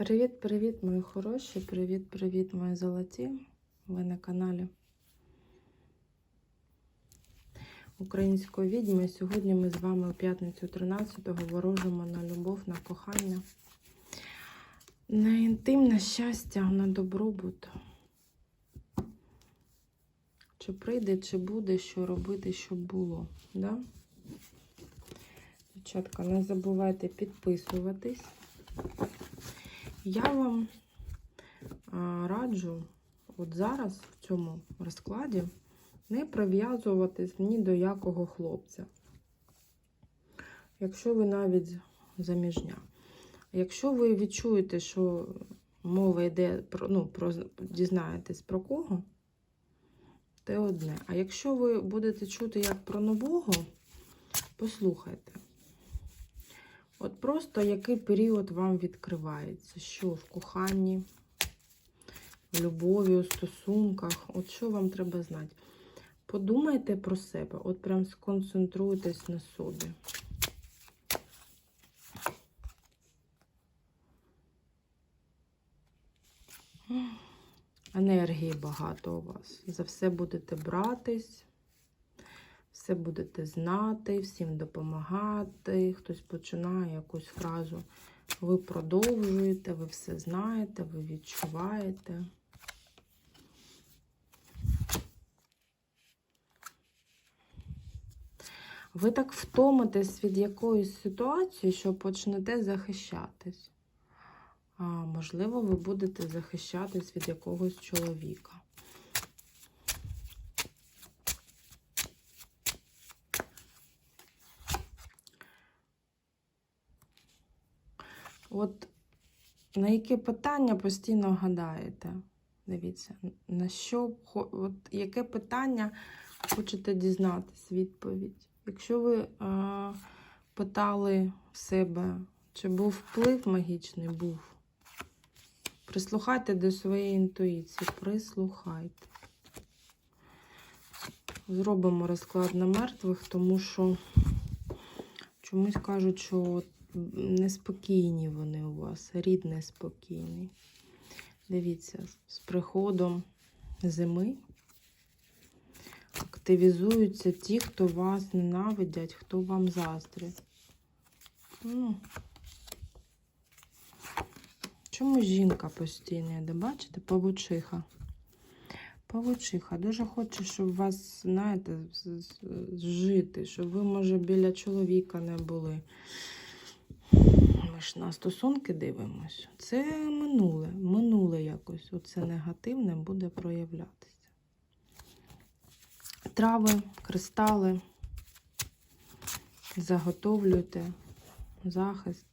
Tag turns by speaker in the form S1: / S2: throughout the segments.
S1: Привіт-привіт, мої хороші! Привіт-привіт, мої золоті! Ви на каналі Української відьми. Сьогодні ми з вами у п'ятницю 13-го ворожимо на любов, на кохання, на інтимне щастя, на добробут. Чи прийде, чи буде, що робити, щоб було. Да? Дівчатка, не забувайте підписуватись. Я вам раджу от зараз в цьому розкладі не прив'язуватись ні до якого хлопця. Якщо ви навіть заміжня. Якщо ви відчуєте, що мова йде про, ну, про дізнаєтесь про кого, те одне. А якщо ви будете чути як про нового, послухайте. От просто який період вам відкривається? Що в коханні, в любові, у стосунках? От що вам треба знати? Подумайте про себе, от прям сконцентруйтесь на собі. Енергії багато у вас. За все будете братись. Все будете знати, всім допомагати. Хтось починає якусь фразу. Ви продовжуєте, ви все знаєте, ви відчуваєте. Ви так втомитесь від якоїсь ситуації, що почнете захищатись. А, можливо, ви будете захищатись від якогось чоловіка. От на яке питання постійно гадаєте? Дивіться, на що от яке питання хочете дізнатись відповідь? Якщо ви а, питали в себе, чи був вплив магічний, був. Прислухайте до своєї інтуїції, прислухайте. Зробимо розклад на мертвих, тому що чомусь кажуть, що от неспокійні вони у вас, рід неспокійний. Дивіться, з приходом зими активізуються ті, хто вас ненавидять, хто вам заздрить. Ну, Чому жінка постійно йде? Бачите, павучиха. Павучиха. Дуже хоче, щоб вас, знаєте, жити, щоб ви, може, біля чоловіка не були. Ми ж на стосунки дивимося. Це минуле. Минуле якось. Оце негативне буде проявлятися. Трави, кристали. Заготовлюйте захист.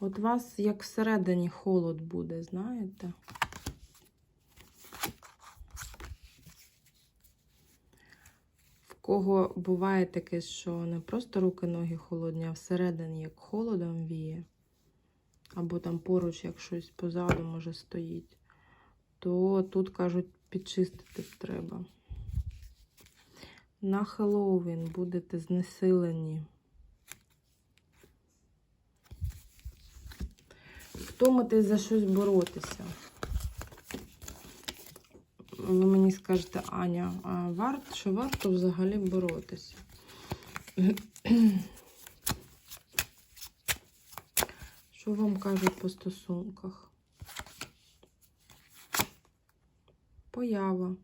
S1: От вас як всередині холод буде, знаєте? Кого буває таке, що не просто руки-ноги холодні, а всередині як холодом віє, або там поруч, як щось позаду може стоїть, то тут, кажуть, підчистити треба. На Хеллоуін будете знесилені. Втомитись за щось боротися. Ви мені скажете, Аня, а варт, що варто взагалі боротися? Що вам кажуть по стосунках? Поява,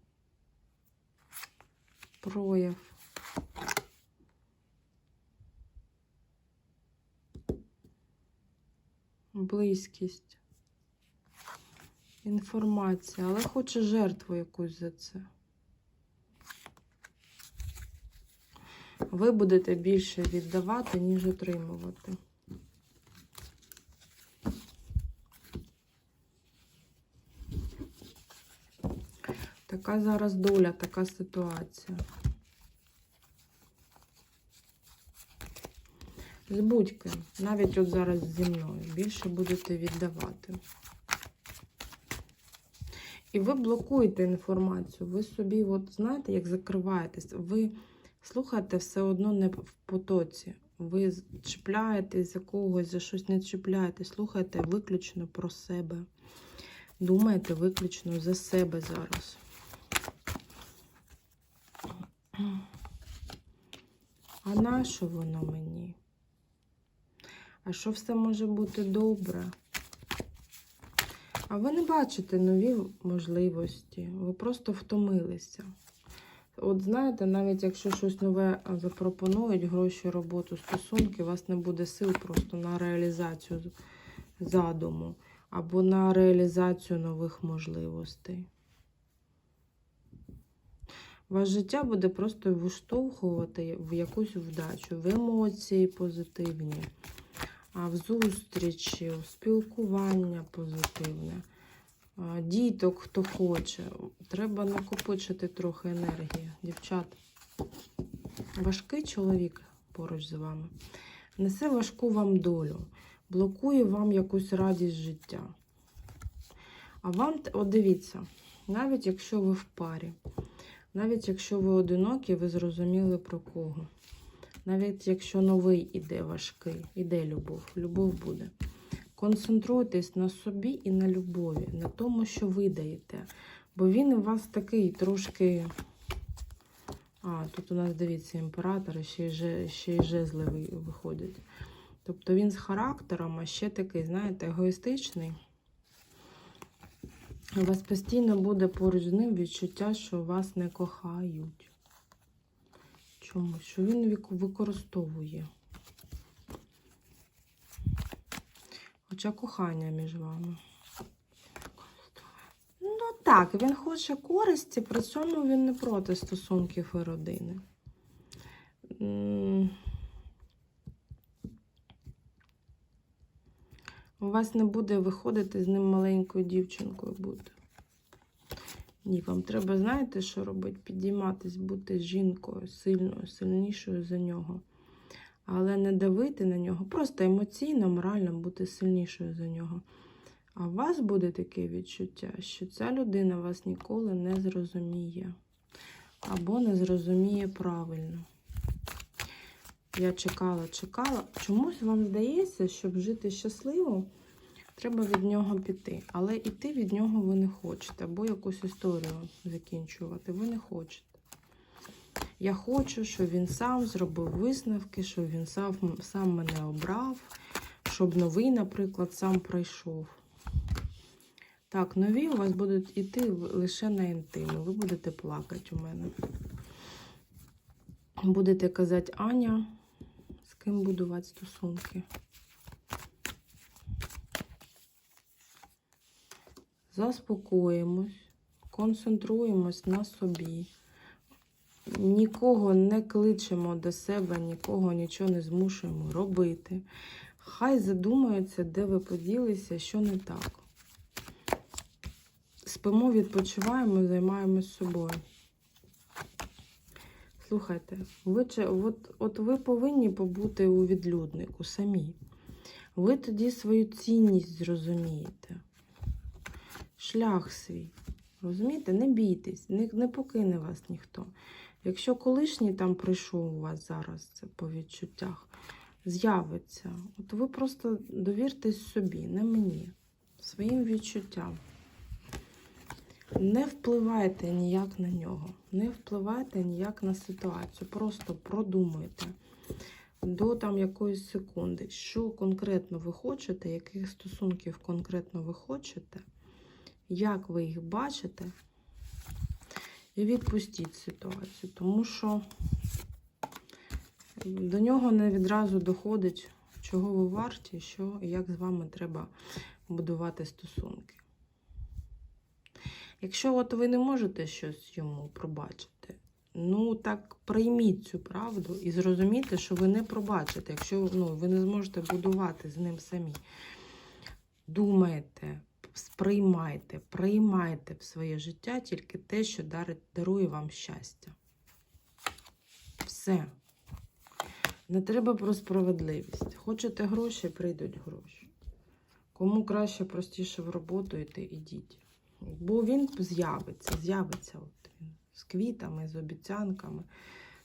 S1: прояв. близькість, інформація, але хоче жертву якусь за це. Ви будете більше віддавати, ніж отримувати. Така зараз доля, така ситуація. З будь-ким, навіть от зараз зі мною, більше будете віддавати. І ви блокуєте інформацію. Ви собі, от знаєте, як закриваєтесь, ви Слухайте все одно не в потоці. Ви чіпляєтесь за когось, за щось не чіпляєтесь. Слухайте виключно про себе. Думайте виключно за себе зараз. А на що воно мені? А що все може бути добре? А ви не бачите нові можливості, ви просто втомилися. От знаєте, навіть якщо щось нове запропонують, гроші, роботу, стосунки, у вас не буде сил просто на реалізацію задуму або на реалізацію нових можливостей. Ваше життя буде просто виштовхувати в якусь вдачу, в емоції позитивні, в зустрічі, в спілкування позитивне. Діток, хто хоче. Треба накопичити трохи енергії. Дівчат, важкий чоловік поруч з вами. Несе важку вам долю, блокує вам якусь радість життя. А вам, от дивіться, навіть якщо ви в парі, навіть якщо ви одинокі, ви зрозуміли про кого. Навіть якщо новий іде важкий, іде любов, любов буде. Концентруйтесь на собі і на любові, на тому, що ви даєте. Бо він у вас такий трошки. А, тут у нас, дивіться, імператор, ще й, ще й жезли ви- виходять. Тобто він з характером, а ще такий, знаєте, егоїстичний. У вас постійно буде поруч з ним відчуття, що вас не кохають. Чомусь, що він використовує. Хоча кохання між вами. Ну так, він хоче користі, при цьому він не проти стосунків і родини. У вас не буде виходити з ним маленькою дівчинкою бути. Ні, вам треба, знаєте, що робити? Підійматись, бути жінкою, сильною, сильнішою за нього. Але не давити на нього, просто емоційно, морально бути сильнішою за нього. А у вас буде таке відчуття, що ця людина вас ніколи не зрозуміє. Або не зрозуміє правильно. Я чекала, чекала. Чомусь вам здається, щоб жити щасливо, треба від нього піти. Але йти від нього ви не хочете, або якусь історію закінчувати. Ви не хочете. Я хочу, щоб він сам зробив висновки, щоб він сам, сам мене обрав, щоб новий, наприклад, сам пройшов. Так, нові у вас будуть йти лише на інтиму. Ви будете плакати у мене. Будете казати, Аня, з ким будувати стосунки. Заспокоїмось, концентруємось на собі. Нікого не кличемо до себе, нікого нічого не змушуємо робити. Хай задумаються, де ви поділися, що не так. Спимо, відпочиваємо, займаємось собою. Слухайте, ви, от, от ви повинні побути у відлюднику самі. Ви тоді свою цінність зрозумієте. Шлях свій. Розумієте? Не бійтесь, не, не покине вас ніхто. Якщо колишній там прийшов у вас зараз, це по відчуттях, з'явиться, от ви просто довіртесь собі, не мені, своїм відчуттям. Не впливайте ніяк на нього, не впливайте ніяк на ситуацію. Просто продумайте до там якоїсь секунди, що конкретно ви хочете, яких стосунків конкретно ви хочете, як ви їх бачите, і відпустіть ситуацію, тому що до нього не відразу доходить, чого ви варті, що як з вами треба будувати стосунки. Якщо от ви не можете щось йому пробачити, ну так прийміть цю правду і зрозумійте, що ви не пробачите, якщо ну, ви не зможете будувати з ним самі. Думайте, сприймайте, приймайте в своє життя тільки те, що дарує вам щастя. Все. Не треба про справедливість. Хочете гроші, прийдуть гроші. Кому краще, простіше в роботу йти, ідіть. Бо він з'явиться, з'явиться от він, з квітами, з обіцянками,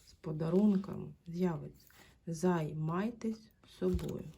S1: з подарунком з'явиться. Займайтесь собою.